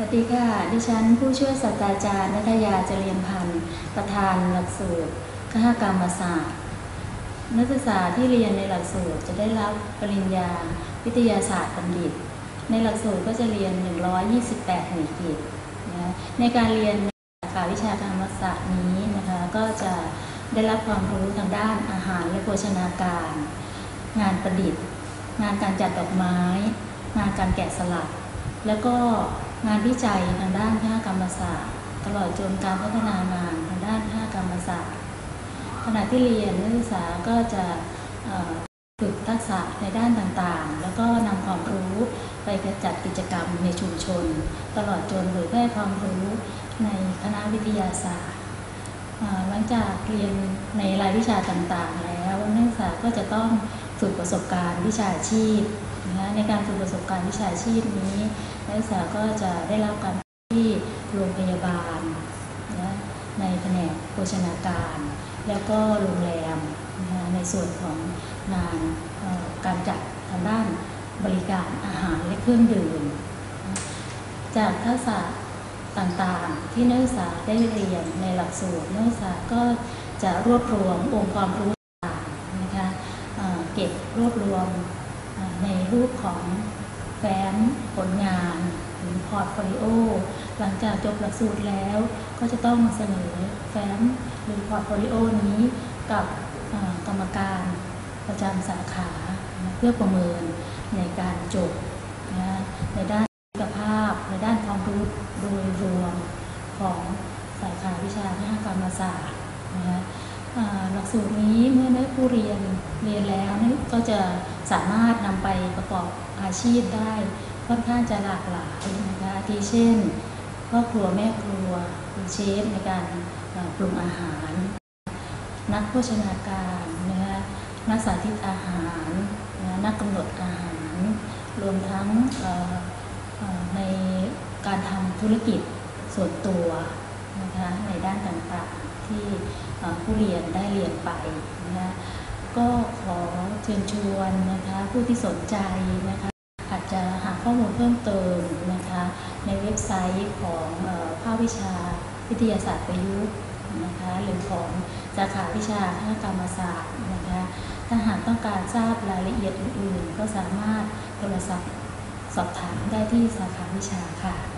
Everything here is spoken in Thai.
สวัสดีค่ะ ดิฉันผู้ช่วยศาสตราจารย์นัทยาเจริญพันธ์ประธานหลักสูตรคหกรรมศาสตร์ นักศึกษาที่เรียนในหลักสูตรจะได้รับปริญญา วิทยาศาสตร์บัณฑิต ในหลักสูตรก็จะเรียน 128 หน่วยกิจนะในการเรียนสาขาวิชาการมศาสตร์นี้นะคะก็จะได้รับความรู้ทางด้านอาหารและโภชนาการ งานประดิษฐ์ งานการจัดดอกไม้ งานการแกะสลัก แล้วก็ งานวิจัยทางด้านคหกรรมศาสตร์ ตลอดจนการพัฒนางานทางด้านคหกรรมศาสตร์ขณะที่เรียนนักศึกษาก็จะฝึกทักษะในด้านต่างๆ แล้วก็นำความรู้ไปจัดกิจกรรมในชุมชน ตลอดจนเผยแพร่ความรู้ในคณะวิทยาศาสตร์หลังจากเรียนในรายวิชาต่างๆ แล้วนักศึกษาก็จะต้องฝึกประสบการณ์วิชาชีพ นะในการฝึกประสบการณ์วิชาชีพนี้นักศึกษาก็จะได้รับการที่โรงพยาบาลนะในแผนกโภชนาการ แล้วก็โรงแรมนะในส่วนของงานการจัดทางด้านบริการอาหารและเครื่องดื่ม จากทักษะต่างๆ ที่นักศึกษาได้เรียนในหลักสูตรนักศึกษาก็จะรวบรวมองค์ความรู้ต่างๆนะคะเก็บรวบรวม ในรูปของแฟ้มผลงานหรือพอร์ตโฟลิโอหลังจากจบหลักสูตรแล้วก็จะต้องเสนอแฟ้มหรือพอร์ตโฟลิโอนี้กับกรรมการประจำสาขาเพื่อประเมินในการจบนะในด้านสุขภาพ ในด้านความรู้โดยรวมของสาขาวิชาคณะกรรมศาสตร์นะคะอ่า หลักสูตรนี้เมื่อได้ผู้เรียนเรียนแล้วนี่ก็จะสามารถนำไปประกอบอาชีพได้ค่อนข้างจะหลากหลายนะคะอาทิเช่นพ่อครัวแม่ครัวเชฟในการปรุงอาหาร นักโภชนาการนะคะนักสาธิตอาหารนะนักกำหนดอาหาร รวมทั้งในการทำธุรกิจส่วนตัว นะคะในด้านต่างๆที่ผู้เรียนได้เรียนไปนะคะก็ขอเชิญชวนนะคะผู้ที่สนใจนะคะอาจจะหาข้อมูลเพิ่มเติมนะคะในเว็บไซต์ของภาควิชาวิทยาศาสตร์ประยุกต์นะคะหรือของสาขาวิชาคณะกรรมศาสตร์นะคะถ้าหากต้องการทราบรายละเอียดอื่นๆ ก็สามารถโทรศัพท์สอบถามได้ที่สาขาวิชาค่ะ